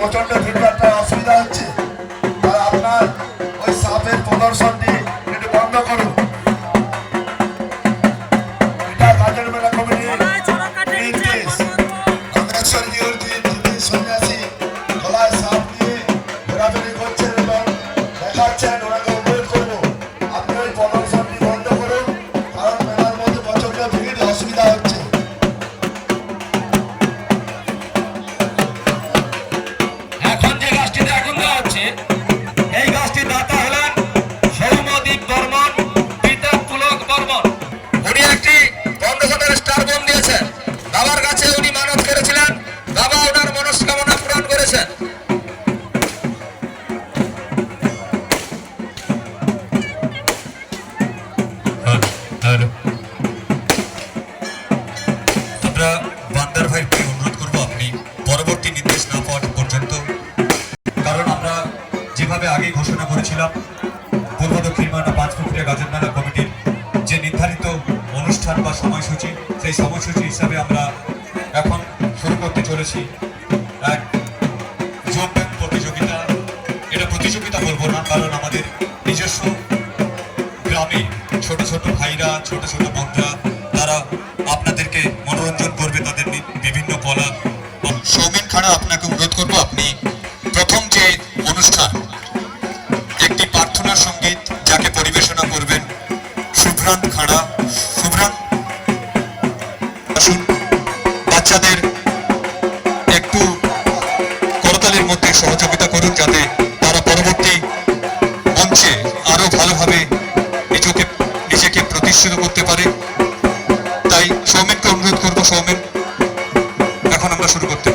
প্রচণ্ড ভিড় একটা অসুবিধা হচ্ছে। আর আপনার ওই সাপের প্রদর্শনটি আর আমরা বান্দার ভাইকে অনুরোধ করব আপনি পরবর্তী নির্দেশ না পাওয়া পর্যন্ত, কারণ আমরা যেভাবে আগে ঘোষণা করেছিলাম, পূর্ব দক্ষিণ মানা গাজন মেলা কমিটির যে নির্ধারিত অনুষ্ঠান বা সময়সূচি, সেই সময়সূচি হিসাবে আমরা এখন শুরু করতে চলেছি। এক ভাইরা ছোট ছোট বোনরা তারা আপনাদেরকে মনোরঞ্জন করবে তাদের বিভিন্ন কলা। সৌমেন খাড়া আপনাকে অনুরোধ করব, আপনি প্রথম যে অনুষ্ঠান, একটি প্রার্থনা সংগীত যাকে পরিবেশনা করবেন সুভ্রান্ত খাড়া সুভ্রান্ত আসুন। বাচ্চাদের একটু করতালির মধ্যে সহযোগিতা করুন যাতে নিজেকে করতে পারে। তাই সৌমেনকে অনুরোধ করব সৌমেন। এখন আমরা শুরু করতে